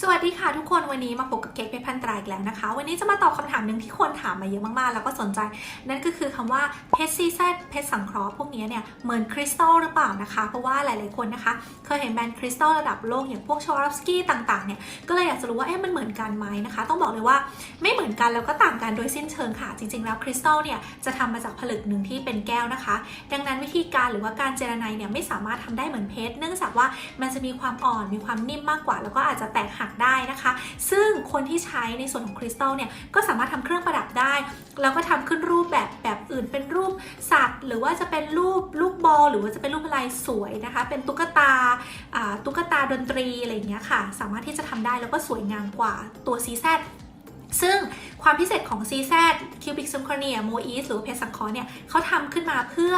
สวัสดีค่ะทุกคนวันนี้มาพบกับเค้กเพชรพันตราอีกแล้วนะคะ วันนี้จะมาตอบคำถามหนึ่งที่คนถามมาเยอะมากๆ แล้วก็สนใจ นั่นก็คือคำว่าเพชรซีแซเพชรสังเคราะห์พวกนี้เนี่ยเหมือนคริสตัลหรือเปล่านะคะ เพราะว่าหลายๆคนนะคะ เคยเห็นแบรนด์คริสตัลระดับโลกอย่างพวกชวาร์สกี้ต่างๆเนี่ยก็เลยอยากจะรู้ว่าเอ๊ะมันเหมือนกันไหมนะคะ ต้องบอกเลยว่าไม่เหมือนกันแล้วก็ต่างกันโดยสิ้นเชิงค่ะ จริง ๆ แล้วคริสตัลเนี่ยจะทำมาจากผลึกหนึ่งที่เป็นแก้วนะคะ ดังนั้นวิธีการหรือว่าการเจรไนเนี่ยไม่สามารถทำได้เหมือนเพชรเนื่องจากว่ามันจะมีความอ่อนมีความนิ่มมากกว่า แล้วก็อาจจะแตกหักได้นะคะ ซึ่งคนที่ใช้ในส่วนของคริสตัลเนี่ยก็สามารถทำเครื่องประดับได้ แล้วก็ทำขึ้นรูปแบบแบบอื่นเป็นรูปสัตว์ หรือว่าจะเป็นรูปลูกบอลหรือว่าจะเป็นรูปอะไรสวยนะคะ เป็นตุ๊กตาตุ๊กตาดนตรีอะไรอย่างเงี้ยค่ะ สามารถที่จะทำได้แล้วก็สวยงามกว่าตัว CZ ซึ่ ซึ่งความพิเศษของ CZ Cubic Zirconia m o e s หรือเพชรสังเคราะห์เนี่ยเขาทำขึ้นมาเพื่อ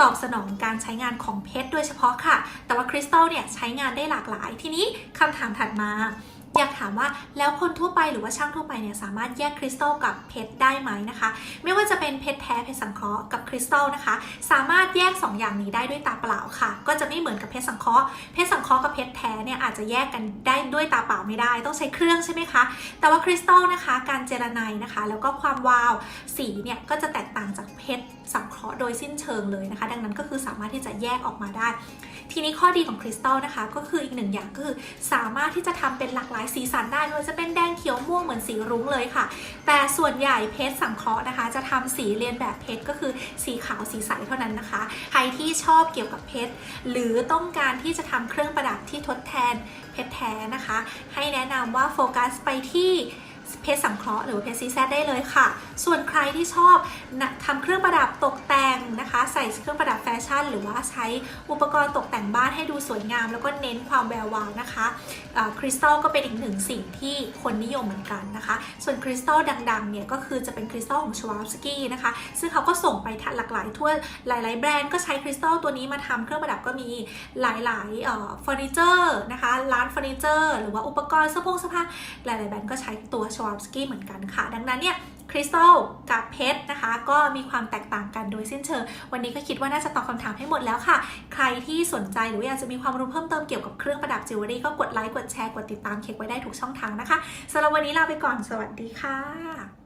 ตอบสนองการใช้งานของเพชรโดยเฉพาะค่ะ แต่ว่าคริสตัลเนี่ยใช้งานได้หลากหลาย ทีนี้คำถามถัดมา อยากถามว่าแล้วคนทั่วไปหรือว่าช่างทั่วไปเนี่ยสามารถแยกคริสตัลกับเพชรได้ไหมนะคะ ไม่ว่าจะเป็นเพชรแท้เพชรสังเคราะห์กับคริสตัลนะคะ สามารถแยก 2 อย่างนี้ได้ด้วยตาเปล่าค่ะ ก็จะไม่เหมือนกับเพชรสังเคราะห์เพชรสังเคราะห์กับเพชรแท้เนี่ยอาจจะแยกกันได้ด้วยตาเปล่าไม่ได้ ต้องใช้เครื่องใช่ไหมคะ แต่ว่าคริสตัลนะคะ การเจรไนนะคะ แล้วก็ความวาวสีเนี่ยก็จะแตกต่างจากเพชร สังเคราะห์โดยสิ้นเชิงเลยนะคะ ดังนั้นก็คือสามารถที่จะแยกออกมาได้ ทีนี้ข้อดีของคริสตัลนะคะ ก็คืออีกหนึ่งอย่างก็คือสามารถที่จะทำเป็นหลากหลายสีสันได้ไม่ว่าจะเป็นแดงเขียวม่วงเหมือนสีรุ้งเลยค่ะ แต่ส่วนใหญ่เพชรสังเคราะห์นะคะ จะทำสีเรียนแบบเพชรก็คือสีขาวสีใสเท่านั้นนะคะ ใครที่ชอบเกี่ยวกับเพชรหรือต้องการที่จะทำเครื่องประดับที่ทดแทนเพชรแท้นะคะ ให้แนะนำว่าโฟกัสไปที่ เพชรสังเคราะห์หรือว่าเพชรซีแซดได้เลยค่ะ ส่วนใครที่ชอบนะทำเครื่องประดับตกแต่ง นะคะ ใส่เครื่องประดับแฟชั่น หรือว่าใช้อุปกรณ์ตกแต่งบ้านให้ดูสวยงาม แล้วก็เน้นความแวววาวนะคะคริสตัลก็เป็นอีกหนึ่งสิ่งที่คนนิยมเหมือนกันนะคะ ส่วนคริสตัลดังๆเนี่ยก็คือจะเป็นคริสตัลของชวาร์สกี้นะคะ ซึ่งเขาก็ส่งไปหลากหลายทั่วหลาย ๆ แบรนด์ก็ใช้คริสตัลตัวนี้มาทำเครื่องประดับก็มีหลายๆเฟอร์นิเจอร์นะคะร้านเฟอร์นิเจอร์หรือว่าอุปกรณ์เสื้อผ้าหลาย ๆ แบรนด์ก็ใช้ตัวชวาร์สกี้เหมือนกันค่ะ ดังนั้นเนี่ย คริสตัลกับเพชรนะคะ ก็มีความแตกต่างกันโดยสิ้นเชิง วันนี้ก็คิดว่าน่าจะตอบคำถามให้หมดแล้วค่ะ ใครที่สนใจหรืออยากจะมีความรู้เพิ่มเติมเกี่ยวกับเครื่องประดับจิวเวลรี่ก็กดไลค์กดแชร์กดติดตามเค้กไว้ได้ทุกช่องทางนะคะสำหรับวันนี้ลาไปก่อนสวัสดีค่ะ